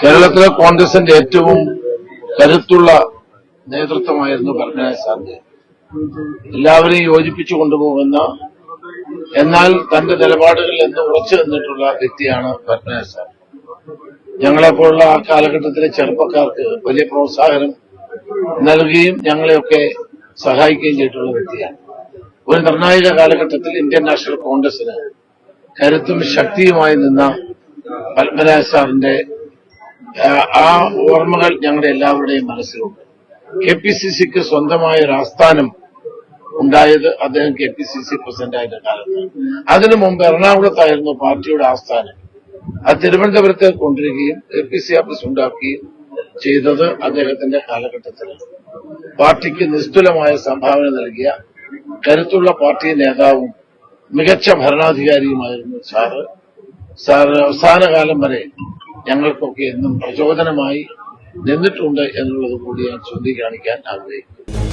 കേരളത്തിലെ കോൺഗ്രസിന്റെ ഏറ്റവും കരുത്തുള്ള നേതൃത്വമായിരുന്നു പത്മനാഭ സാറിന്റെ എല്ലാവരെയും യോജിപ്പിച്ചു കൊണ്ടുപോകുന്ന എന്നാൽ തന്റെ നിലപാടുകളിൽ എന്ന് ഉറച്ചു നിന്നിട്ടുള്ള വ്യക്തിയാണ് പത്മനാഭ സാർ. ഞങ്ങളെപ്പോലുള്ള ആ കാലഘട്ടത്തിലെ ചെറുപ്പക്കാർക്ക് വലിയ പ്രോത്സാഹനം നൽകുകയും ഞങ്ങളെയൊക്കെ സഹായിക്കുകയും ചെയ്തിട്ടുള്ള വ്യക്തിയാണ്. ഒരു നിർണായക കാലഘട്ടത്തിൽ ഇന്ത്യൻ നാഷണൽ കോൺഗ്രസിന് കരുത്തും ശക്തിയുമായി നിന്ന പത്മരാജ ആ ഓർമ്മകൾ ഞങ്ങളുടെ എല്ലാവരുടെയും മനസ്സിലുണ്ട്. കെ പി സി സിക്ക് സ്വന്തമായ ഒരു ആസ്ഥാനം ഉണ്ടായത് അദ്ദേഹം കെ പി സി സി പ്രസിഡന്റായിരുന്ന കാലത്ത്. അതിനു മുമ്പ് എറണാകുളത്തായിരുന്നു പാർട്ടിയുടെ ആസ്ഥാനം. അത് തിരുവനന്തപുരത്ത് കൊണ്ടുവരികയും കെ പി സി ഓഫീസ് ഉണ്ടാക്കുകയും ചെയ്തത് അദ്ദേഹത്തിന്റെ കാലഘട്ടത്തിലാണ്. പാർട്ടിക്ക് നിസ്തുലമായ സംഭാവന നൽകിയ കരുത്തുള്ള പാർട്ടി നേതാവും മികച്ച ഭരണാധികാരിയുമായിരുന്നു സാറ്. സാറ് അവസാന കാലം വരെ ഞങ്ങൾക്കൊക്കെ എന്നും പ്രചോദനമായി നിന്നിട്ടുണ്ട് എന്നുള്ളത് കൂടി ഞാൻ ചൂണ്ടിക്കാണിക്കാൻ ആഗ്രഹിക്കുന്നു.